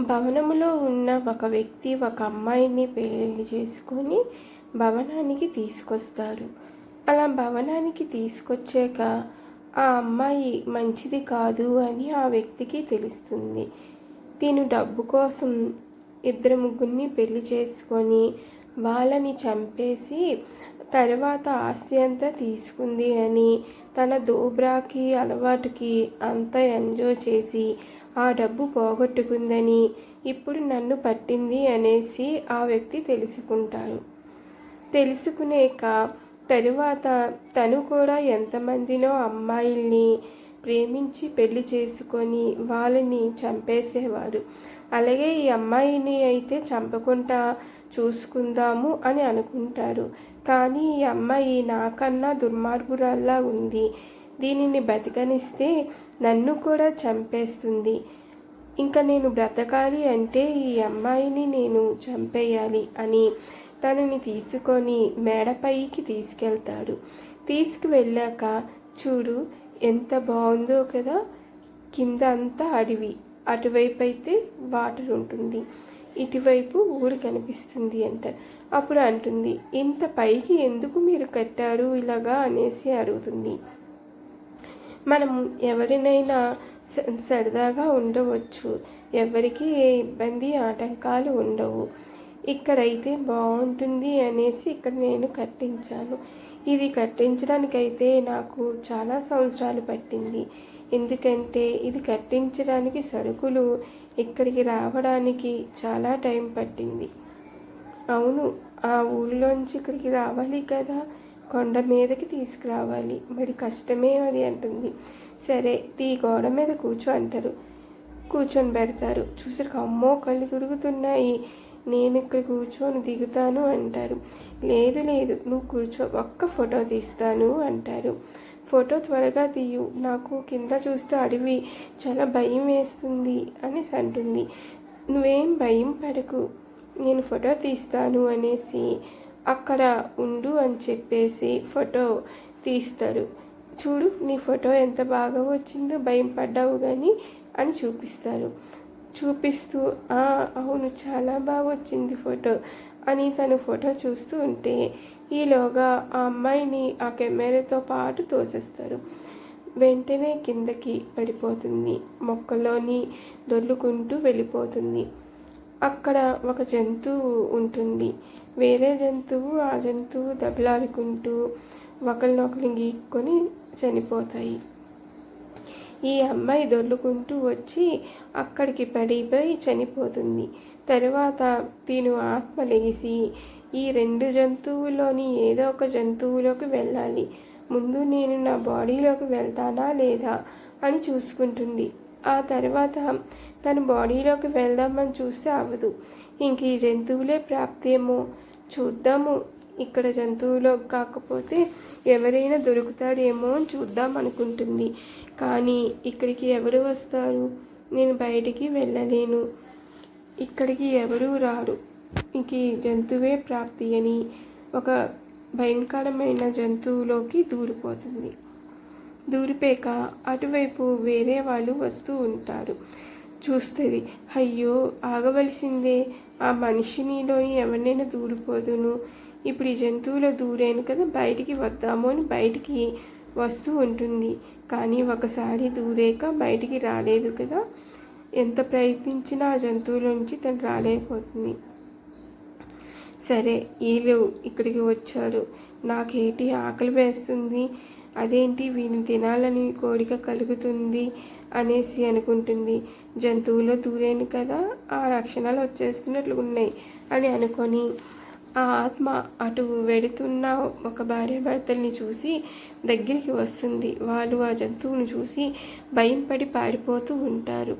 భవనములో ఉన్న ఒక వ్యక్తి ఒక అమ్మాయిని పెళ్ళి చేసుకొని భవనానికి తీసుకొస్తారు. అలా భవనానికి తీసుకొచ్చాక ఆ అమ్మాయి మంచిది కాదు అని ఆ వ్యక్తికి తెలుస్తుంది. తిను డబ్బు కోసం ఇద్దరు ముగ్గురిని పెళ్ళి చేసుకొని వాళ్ళని చంపేసి తర్వాత ఆస్తి అంతా తీసుకుంది అని తన దోబ్రాకి అలవాటుకి అంతా ఎంజాయ్ చేసి ఆ డబ్బు పోగొట్టుకుందని ఇప్పుడు నన్ను పట్టింది అనేసి ఆ వ్యక్తి తెలుసుకుంటారు తెలుసుకునేక తరువాత తను కూడా ఎంతమందినో అమ్మాయిల్ని ప్రేమించి పెళ్ళి చేసుకొని వాళ్ళని చంపేసేవారు అలాగే ఈ అమ్మాయిని అయితే చంపకుండా చూసుకుందాము అని అనుకుంటారు కానీ ఈ అమ్మాయి నాకన్నా దుర్మార్గురాల్లా ఉంది. దీనిని బతికనిస్తే నన్ను కూడా చంపేస్తుంది. ఇంకా నేను బ్రతకాలి అంటే ఈ అమ్మాయిని నేను చంపేయాలి అని తనని తీసుకొని మేడపైకి తీసుకెళ్తాడు. తీసుకువెళ్ళాక చూడు ఎంత బాగుందో కదా కింద అంతా అడవి. అటువైపు అయితే వాటర్ ఉంటుంది. ఇటువైపు ఊరు కనిపిస్తుంది అంట. అప్పుడు అంటుంది ఇంత పైకి ఎందుకు మీరు కట్టారు? ఇలాగా అనేసి అడుగుతుంది. మనం ఎవరినైనా సరదాగా ఉండవచ్చు. ఎవరికి ఏ ఇబ్బంది ఆటంకాలు ఉండవు. ఇక్కడైతే బాగుంటుంది అనేసి ఇక్కడ నేను కట్టించాను. ఇది కట్టించడానికైతే నాకు చాలా సంవత్సరాలు పట్టింది. ఎందుకంటే ఇది కట్టించడానికి సరుకులు ఇక్కడికి రావడానికి చాలా టైం పట్టింది. అవును ఆ ఊళ్ళోంచి ఇక్కడికి రావాలి కదా. కొండ మీదకి తీసుకురావాలి. మరి కష్టమే అని అంటుంది. సరే తీ గోడ మీద కూర్చో అంటారు. కూర్చొని పెడతారు. చూసారు అమ్మో కళ్ళు తిరుగుతున్నాయి. నేను ఇక్కడ కూర్చొని దిగుతాను అంటారు. లేదు లేదు నువ్వు కూర్చో ఒక్క ఫోటో తీస్తాను అంటారు. ఫోటో త్వరగా తీయు. నాకు కింద చూస్తే అడవి చాలా భయం వేస్తుంది అనేసి అంటుంది. నువ్వేం భయం పడకు. నేను ఫోటో తీస్తాను అనేసి అక్కడ ఉండు అని చెప్పేసి ఫోటో తీస్తారు. చూడు నీ ఫోటో ఎంత బాగా వచ్చిందో భయం పడ్డావు కానీ అని చూపిస్తారు. చూపిస్తూ అవును చాలా బాగా వచ్చింది ఫోటో అని తను ఫోటో చూస్తూ ఉంటే ఈలోగా ఆ అమ్మాయిని ఆ కెమెరాతో పాటు తోసేస్తారు. వెంటనే కిందకి పడిపోతుంది. మొక్కలోని దొర్లుకుంటూ వెళ్ళిపోతుంది. అక్కడ ఒక జంతువు ఉంటుంది. వేరే జంతువు ఆ జంతువు దెబ్బలాడుకుంటూ ఒకరినొకరు గీక్కొని చనిపోతాయి. ఈ అమ్మాయి దొర్లుకుంటూ వచ్చి అక్కడికి పడిపోయి చనిపోతుంది. తరువాత తిను ఆత్మ లేచి ఈ రెండు జంతువులోని ఏదో ఒక జంతువులోకి వెళ్ళాలి. ముందు నేను నా బాడీలోకి వెళ్తానా లేదా అని చూసుకుంటుంది. ఆ తర్వాత తన బాడీలోకి వెళ్దామని చూస్తే అవ్వదు. ఇంక ఈ జంతువులే ప్రాప్తేమో చూద్దాము. ఇక్కడ జంతువులో కాకపోతే ఎవరైనా దొరుకుతారేమో అని చూద్దాం అనుకుంటుంది. కానీ ఇక్కడికి ఎవరు వస్తారు? నేను బయటికి వెళ్ళలేను. ఇక్కడికి ఎవరూ రారు. ఇంక ఈ జంతువే ప్రాప్తి అని ఒక భయంకరమైన జంతువులోకి దూరిపోతుంది. దూరిపోయాక అటువైపు వేరే వాళ్ళు వస్తూ ఉంటారు. చూస్తుంది. అయ్యో ఆగవలసిందే. ఆ మనిషినిలో ఎవరినైనా దూరిపోదును. ఇప్పుడు ఈ జంతువుల దూరేను కదా బయటికి వద్దాము అని బయటికి వస్తూ ఉంటుంది. కానీ ఒకసారి దూరేక బయటికి రాలేదు కదా. ఎంత ప్రయత్నించినా ఆ జంతువుల నుంచి తను రాలేకపోతుంది. సరే వీళ్ళు ఇక్కడికి వచ్చారు. నాకేటి ఆకలి వేస్తుంది? అదేంటి వీళ్ళు తినాలని కోరిక కలుగుతుంది అనేసి అనుకుంటుంది. జంతువులు దూరేను కదా ఆ లక్షణాలు వచ్చేస్తున్నట్లు ఉన్నాయి అని అనుకొని ఆ ఆత్మ అటు వెడుతున్న ఒక భార్య భర్తల్ని చూసి దగ్గరికి వస్తుంది. వాళ్ళు ఆ జంతువును చూసి భయం పడి పారిపోతూ ఉంటారు.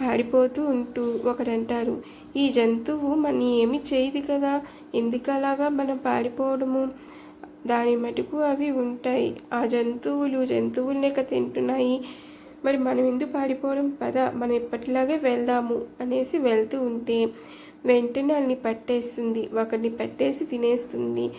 పారిపోతూ ఉంటూ ఒకడంటారు ఈ జంతువు మన ఏమి చేయదు కదా ఎందుకు అలాగా మనం పారిపోవడము? దాని మటుకు అవి ఉంటాయి. ఆ జంతువులు జంతువులనేక తింటున్నాయి. మరి మనం ఎందుకు పారిపోవడం? పద మనం ఎప్పటిలాగే వెళ్దాము అనేసి వెళ్తూ ఉంటే వెంటనే వాళ్ళని పట్టేస్తుంది. ఒకరిని పట్టేసి తినేస్తుంది.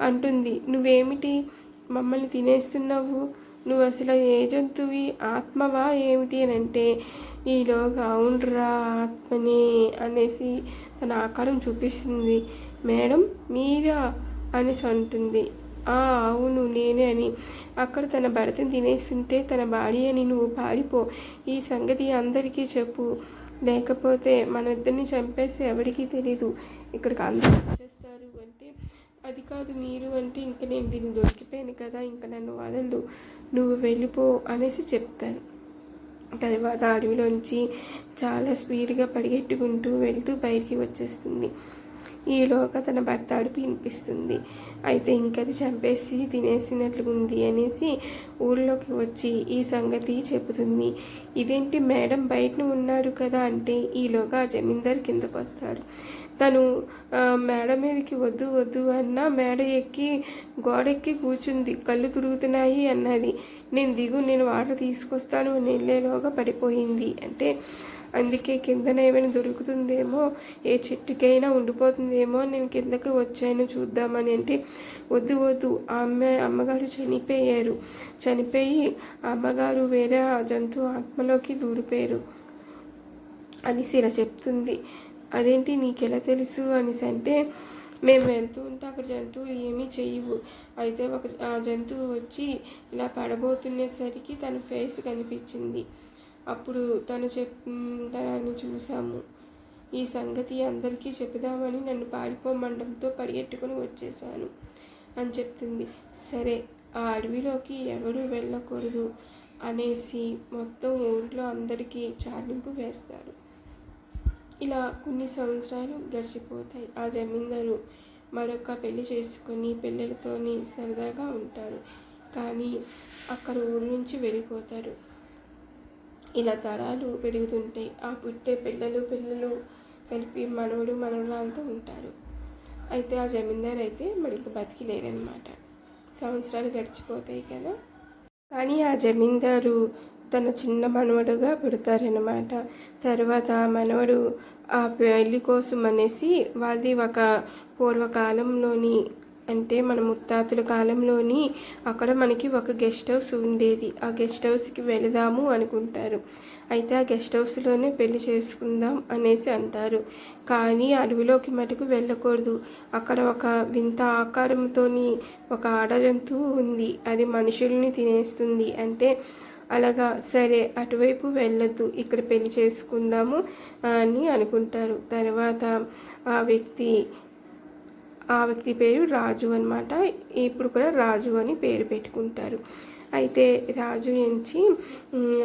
అంటుంది నువ్వేమిటి? మమ్మల్ని తినేస్తున్నావు? నువ్వు అసలు ఏ జంతువి? ఆత్మవా? ఏమిటి? అని అంటే ఈలోగా అవునరా ఆత్మనే అనేసి తన ఆకారం చూపిస్తుంది. మేడం మీరా? అనేసి అంటుంది. ఆ అవును నేనే అని అక్కడ తన భర్తను తినేస్తుంటే తన భార్య అని నువ్వు పారిపో. ఈ సంగతి అందరికీ చెప్పు. లేకపోతే మన ఇద్దరిని చంపేస్తే ఎవరికీ తెలీదు. ఇక్కడికి అందరూ వచ్చేస్తారు అంటే అది కాదు మీరు అంటే ఇంకా నేను దీన్ని దొరికిపోయాను కదా ఇంకా నన్ను వదలదు. నువ్వు వెళ్ళిపో అనేసి చెప్తాను తర్వాత అడవిలోంచి చాలా స్పీడ్గా పరిగెట్టుకుంటూ వెళ్తూ బయటికి వచ్చేస్తుంది. ఈలోగా తన భర్త అడుపు వినిపిస్తుంది. అయితే ఇంకది చంపేసి తినేసినట్లుంది అనేసి ఊళ్ళోకి వచ్చి ఈ సంగతి చెబుతుంది. ఇదేంటి మేడం బయట ఉన్నారు కదా అంటే ఈలోగా జమీందార్ కిందకు వస్తారు తను మేడ మీదకి వద్దు వద్దు అన్న మేడ ఎక్కి గోడ ఎక్కి కూర్చుంది కళ్ళు తిరుగుతున్నాయి అన్నది. నేను దిగు నేను వాటర్ తీసుకొస్తాను వెళ్ళేలోగా పడిపోయింది. అంటే అందుకే కిందన ఏమైనా దొరుకుతుందేమో ఏ చెట్టుకైనా ఉండిపోతుందేమో నేను కిందకి వచ్చాను చూద్దామని అంటే వద్దు వద్దు ఆమె అమ్మగారు చనిపోయారు. చనిపోయి అమ్మగారు వేరే జంతువు ఆత్మలోకి దూరిపోయారు అని ఇలా చెప్తుంది. అదేంటి నీకు ఎలా తెలుసు అనేసి అంటే మేము వెళ్తూ ఉంటే అక్కడ జంతువులు ఏమీ చేయవు అయితే ఒక ఆ జంతువు వచ్చి ఇలా పడబోతునేసరికి తన ఫేస్ కనిపించింది. అప్పుడు తను చెప్ తనని ఈ సంగతి అందరికీ చెబుదామని నన్ను పారిపోమండంతో పరిగెట్టుకుని వచ్చేశాను అని చెప్తుంది. సరే ఆ అడవిలోకి ఎవరు వెళ్ళకూడదు అనేసి మొత్తం ఊరిలో అందరికీ చాలింపు వేస్తారు. ఇలా కొన్ని సంవత్సరాలు గడిచిపోతాయి. ఆ జమీందారు మరొక పెళ్ళి చేసుకొని పిల్లలతోని సరదాగా ఉంటారు. కానీ అక్కడ ఊరి నుంచి వెళ్ళిపోతారు. ఇలా తరాలు పెరుగుతుంటాయి ఆ పుట్టే పిల్లలు పిల్లలు కలిపి మనవడు మనవరాలతో ఉంటారు. అయితే ఆ జమీందారు అయితే మరి బతికి లేరనమాట సంవత్సరాలు గడిచిపోతాయి కదా. కానీ ఆ జమీందారు తన చిన్న మనవడుగా పుడతారనమాట తర్వాత ఆ మనవడు ఆ పెళ్ళి కోసం అనేసి వాళ్ళది ఒక పూర్వకాలంలోని అంటే మన ముత్తాతల కాలంలోని అక్కడ మనకి ఒక గెస్ట్ హౌస్ ఉండేది. ఆ గెస్ట్ హౌస్కి వెళదాము అనుకుంటారు. అయితే ఆ గెస్ట్ హౌస్లోనే పెళ్ళి చేసుకుందాం అనేసి అంటారు. కానీ అడవిలోకి మటుకు వెళ్ళకూడదు. అక్కడ ఒక వింత ఆకారంతోని ఒక ఆడ జంతువు ఉంది. అది మనుషుల్ని తినేస్తుంది. అంటే అలాగా సరే అటువైపు వెళ్ళొద్దు. ఇక్కడ పెళ్ళి చేసుకుందాము అని అనుకుంటారు. తర్వాత ఆ వ్యక్తి ఆ వ్యక్తి పేరు రాజు అనమాట ఇప్పుడు కూడా రాజు అని పేరు పెట్టుకుంటారు. అయితే రాజు ఎంచి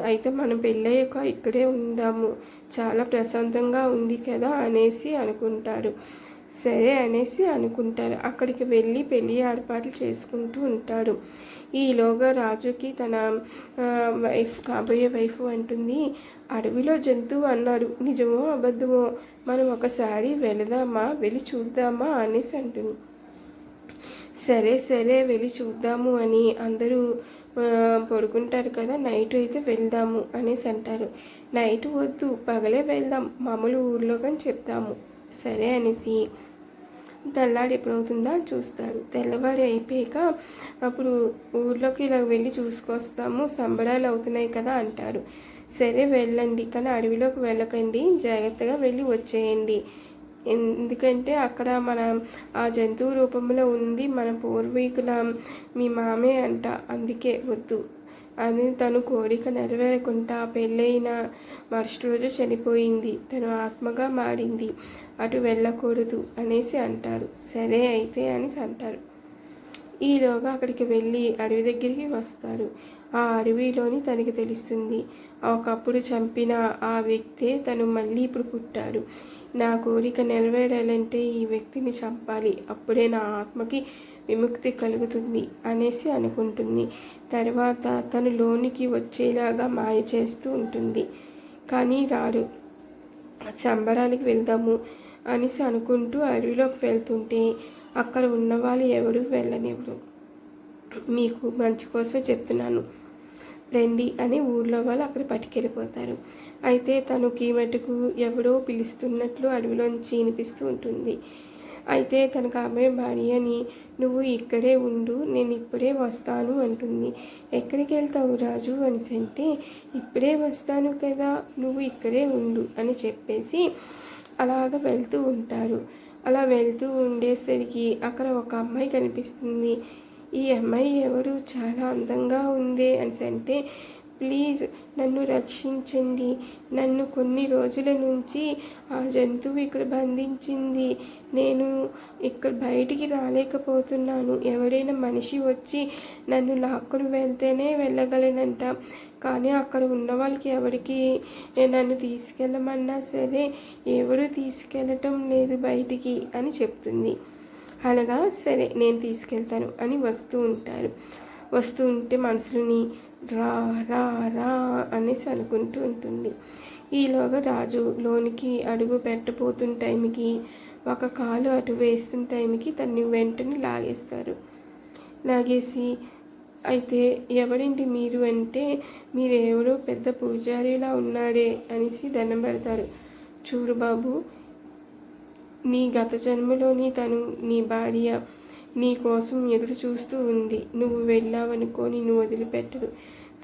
అయితే మనం పెళ్ళయ్యాక ఇక్కడే ఉందాము. చాలా ప్రశాంతంగా ఉంది కదా అనేసి అనుకుంటారు. సరే అనేసి అనుకుంటారు. అక్కడికి వెళ్ళి పెళ్ళి ఏర్పాట్లు చేసుకుంటూ ఉంటాడు. ఈలోగా రాజుకి తన వైఫ్ కాబోయే వైఫ్ అంటుంది. అడవిలో జంతువు అన్నారు. నిజమో అబద్ధమో? మనం ఒకసారి వెళదామా? వెళ్ళి చూద్దామా? అనేసి అంటుంది. సరే సరే వెళ్ళి చూద్దాము అని అందరూ పడుకుంటారు కదా నైట్ అయితే వెళ్దాము అనేసి అంటారు. నైట్ వద్దు పగలే వెళ్దాం. మామూలు ఊర్లో కానీ చెప్తాము. సరే అనేసి తెల్లారి ఎప్పుడవుతుందా? చూస్తారు. తెల్లవారి అయిపోయాక అప్పుడు ఊర్లోకి ఇలా వెళ్ళి చూసుకొస్తాము. సంబరాలు అవుతున్నాయి కదా అంటారు. సరే వెళ్ళండి కానీ అడవిలోకి వెళ్ళకండి. జాగ్రత్తగా వెళ్ళి వచ్చేయండి. ఎందుకంటే అక్కడ మన ఆ జంతువు రూపంలో ఉంది. మన పూర్వీకుల మీ మామే అంట. అందుకే వద్దు. అని తను కోరిక నెరవేరకుండా పెళ్ళైన మరుసటి రోజు చనిపోయింది. తను ఆత్మగా మారింది. అటు వెళ్ళకూడదు అనేసి అంటారు. సరే అయితే అనేసి అంటారు ఈలోగా అక్కడికి వెళ్ళి అడవి దగ్గరికి వస్తారు. ఆ అడవిలోని తనకి తెలుస్తుంది ఒకప్పుడు చంపిన ఆ వ్యక్తే తను మళ్ళీ ఇప్పుడు పుట్టారు నా కోరిక నెరవేరాలంటే ఈ వ్యక్తిని చంపాలి. అప్పుడే నా ఆత్మకి విముక్తి కలుగుతుంది అనేసి అనుకుంటుంది. తర్వాత తను లోనికి వచ్చేలాగా మాయ చేస్తూ ఉంటుంది. కానీ రాడు సంబరానికి వెళ్దాము అనేసి అనుకుంటూ అడవిలోకి వెళ్తుంటే అక్కడ ఉన్న వాళ్ళు ఎవరు వెళ్ళనివ్వరు. మీకు మంచి కోసం చెప్తున్నాను. రండి అని ఊర్లో వాళ్ళు అక్కడ పట్టుకెళ్ళిపోతారు. అయితే తనకి మటుకు ఎవడో పిలుస్తున్నట్లు అడవిలోంచి వినిపిస్తూ ఉంటుంది. అయితే తన భార్య అని నువ్వు ఇక్కడే ఉండు నేను ఇప్పుడే వస్తాను అంటుంది. ఎక్కడికి వెళ్తావు రాజు? అని అంటే ఇప్పుడే వస్తాను కదా నువ్వు ఇక్కడే ఉండు అని చెప్పేసి అలాగ వెళ్తూ ఉంటారు. అలా వెళ్తూ ఉండేసరికి అక్కడ ఒక అమ్మాయి కనిపిస్తుంది. ఈ అమ్మాయి ఎవరు? చాలా అందంగా ఉంది అని అంటే ప్లీజ్ నన్ను రక్షించండి. నన్ను కొన్ని రోజుల నుంచి ఆ జంతువు ఇక్కడ బంధించింది. నేను ఇక్కడ బయటికి రాలేకపోతున్నాను. ఎవరైనా మనిషి వచ్చి నన్ను లాక్కొని వెళ్తేనే వెళ్ళగలనంట. కానీ అక్కడ ఉన్న వాళ్ళకి ఎవరికి నన్ను తీసుకెళ్ళమన్నా సరే ఎవరు తీసుకెళ్ళటం లేదు బయటికి అని చెప్తుంది. అలాగా సరే నేను తీసుకెళ్తాను అని వస్తూ ఉంటారు. వస్తూ ఉంటే మనసుని రా రా రా అనేసి అనుకుంటూ ఉంటుంది. ఈలోగా రాజు లోనికి అడుగు పెట్టబోతున్న టైంకి ఒక కాలు అటు వేస్తున్న టైంకి తన్ని వెంటనే లాగేస్తారు. లాగేసి అయితే ఎవరింటి మీరు అంటే మీరు ఎవరో పెద్ద పూజారిలా ఉన్నాడే అనేసి దండం పెడతారు. చూడు బాబు నీ గత జన్మలోని తను నీ భార్య నీ కోసం ఎదురు చూస్తూ ఉంది. నువ్వు వెళ్ళావనుకో నిన్ను వదిలిపెట్టదు.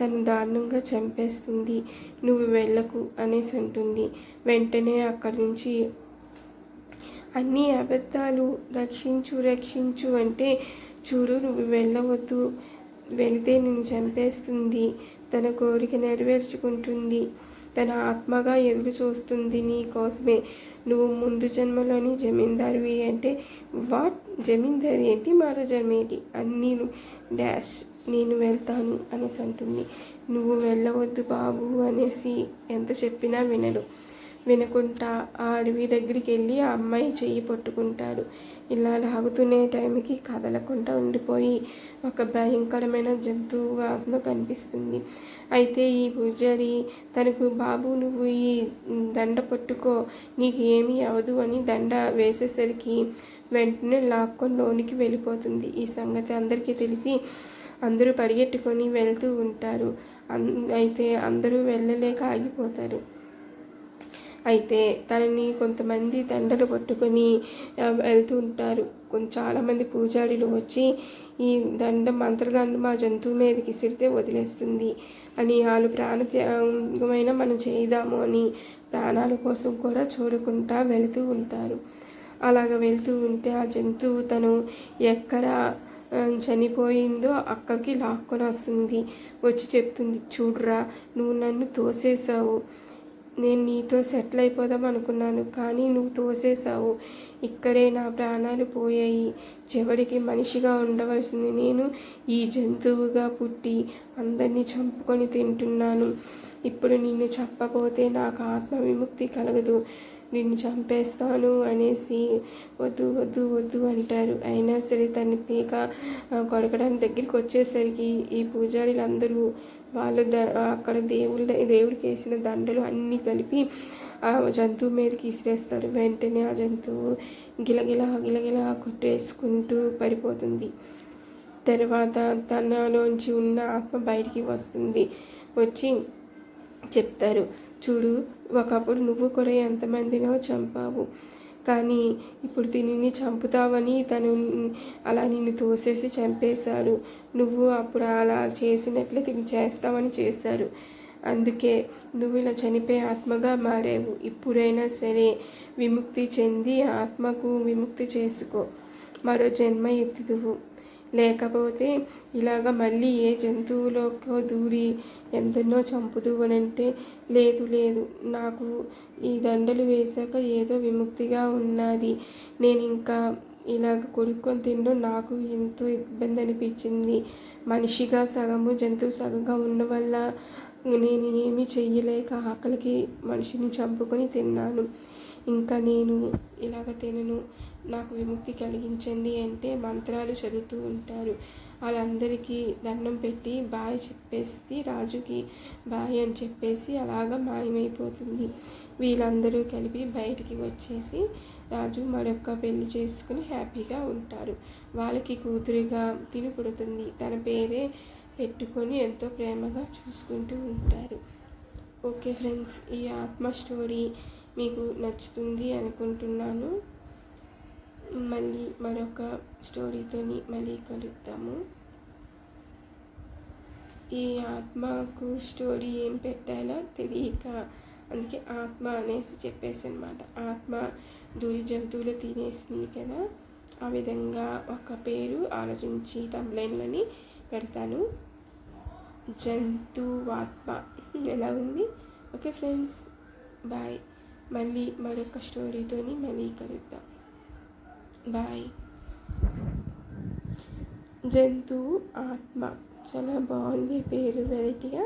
తను దారుణంగా చంపేస్తుంది. నువ్వు వెళ్ళకు అనేసి అంటుంది. వెంటనే అక్కడి నుంచి అన్ని అబద్ధాలు రక్షించు రక్షించు అంటే చూడు నువ్వు వెళ్ళవద్దు. వెళితే నిన్ను చంపేస్తుంది. తన కోరిక నెరవేర్చుకుంటుంది. తన ఆత్మగా ఎదురు చూస్తుంది నీ కోసమే నువ్వు ముందు జన్మలోని జమీందారువి అంటే వాట్? జమీందారి ఏంటి మరో జన్మ ఏంటి? అన్నీ డాష్ నేను వెళ్తాను అనేసి అంటుంది. నువ్వు వెళ్ళవద్దు బాబు అనేసి ఎంత చెప్పినా వినడు. వినకుండా ఆ అడవి దగ్గరికి వెళ్ళి ఆ అమ్మాయి చెయ్యి పట్టుకుంటాడు. ఇలా లాగుతునే టైంకి కదలకుండా ఉండిపోయి ఒక భయంకరమైన జంతువు ఆత్మ కనిపిస్తుంది. అయితే ఈ పూజారి తనకు బాబు నువ్వు ఈ దండ పట్టుకో నీకు ఏమీ అవదు అని దండ వేసేసరికి వెంటనే లాక్కొని లోనికి వెళ్ళిపోతుంది. ఈ సంగతి అందరికీ తెలిసి అందరూ పరిగెట్టుకొని వెళ్తూ ఉంటారు. అయితే అందరూ వెళ్ళలేక ఆగిపోతారు. అయితే తనని కొంతమంది దండలు పట్టుకొని వెళ్తూ ఉంటారు. చాలామంది పూజారులు వచ్చి ఈ దండం మంత్రదండం మా జంతువు మీదకి విసిరితే వదిలేస్తుంది అని వాళ్ళు ప్రాణత్యాగమైన మనం చేద్దాము అని ప్రాణాల కోసం కూడా చూడకుండా వెళుతూ ఉంటారు. అలాగ వెళ్తూ ఉంటే ఆ జంతువు తను ఎక్కడ చనిపోయిందో అక్కడికి లాక్కొని వస్తుంది వచ్చి చెప్తుంది చూడరా నువ్వు నన్ను తోసేసావు నేను నీతో సెటిల్ అయిపోదాం అనుకున్నాను కానీ నువ్వు తోసేసావు ఇక్కడే నా ప్రాణాలు పోయాయి. చివరికి మనిషిగా ఉండవలసింది నేను ఈ జంతువుగా పుట్టి అందరినీ చంపుకొని తింటున్నాను. ఇప్పుడు నిన్ను చెప్పపోతే నాకు ఆత్మ విముక్తి కలగదు. నిన్ను చంపేస్తాను అనేసి వద్దు వద్దు వద్దు అంటారు. అయినా సరే తన పీక కొడకడానికి దగ్గరికి వచ్చేసరికి ఈ పూజారులు అందరూ వాళ్ళు ద అక్కడ దేవుళ్ళ దేవుడికి వేసిన దండలు అన్నీ కలిపి ఆ జంతువు మీదకి ఇసిరేస్తారు. వెంటనే ఆ జంతువు గిలగిలా గిలగిలా కొట్టేసుకుంటూ పడిపోతుంది. తర్వాత తనలోంచి ఉన్న ఆత్మ బయటికి వస్తుంది. వచ్చి చెప్తారు చూడు ఒకప్పుడు నువ్వు కూడా ఎంతమందినో చంపావు. కానీ ఇప్పుడు దీనిని చంపుతావని తను అలా నిన్ను తోసేసి చంపేశాడు నువ్వు అప్పుడు అలా చేసినట్లే దీన్ని చేస్తావని చేశారు. అందుకే నువ్వు ఇలా చనిపోయే ఆత్మగా మారావు. ఇప్పుడైనా సరే విముక్తి చెంది ఆత్మకు విముక్తి చేసుకో. మరో జన్మ ఎత్తుదువు. లేకపోతే ఇలాగ మళ్ళీ ఏ జంతువులోకో దూరి ఎంతనో చంపుదు అంటే లేదు లేదు నాకు ఈ దండలు వేశాక ఏదో విముక్తిగా ఉన్నది. నేను ఇంకా ఇలాగ కొనుక్కొని తినడం నాకు ఎంతో ఇబ్బంది అనిపించింది. మనిషిగా సగము జంతువు సగంగా ఉన్న వల్ల నేను ఏమీ చెయ్యలేక ఆకలికి మనిషిని చంపుకొని తిన్నాను. ఇంకా నేను ఇలాగ తినను. నాకు విముక్తి కలిగించండి అంటే మంత్రాలు చదువుతూ ఉంటారు. వాళ్ళందరికీ దండం పెట్టి బాయ్ చెప్పేసి రాజుకి బాయ్ అని చెప్పేసి అలాగ మాయమైపోతుంది. వీళ్ళందరూ కలిపి బయటికి వచ్చేసి రాజు మరొక పెళ్ళి చేసుకుని హ్యాపీగా ఉంటారు. వాళ్ళకి కూతురిగా తిని పుడుతుంది తన పేరే పెట్టుకొని ఎంతో ప్రేమగా చూసుకుంటూ ఉంటారు. ఓకే ఫ్రెండ్స్ ఈ ఆత్మ స్టోరీ మీకు నచ్చుతుంది అనుకుంటున్నాను. మళ్ళీ మరొక స్టోరీతోని మళ్ళీ కలుద్దాము. ఈ ఆత్మకు స్టోరీ ఏం పెట్టాలో తెలియక అందుకే ఆత్మ అనేసి చెప్పేసి అనమాట ఆత్మ దూరి జంతువులు తినేసింది కదా ఆ విధంగా ఒక పేరు ఆలోచించి టంబ్లైన్లని పెడతాను. జంతువాత్మ. ఎలా ఉంది? Okay friends bye. మళ్ళీ మరొక స్టోరీతోని మళ్ళీ కలుద్దాం. బాయ్ జంతువు ఆత్మ చాలా బాగుంది పేరు వెరైటీగా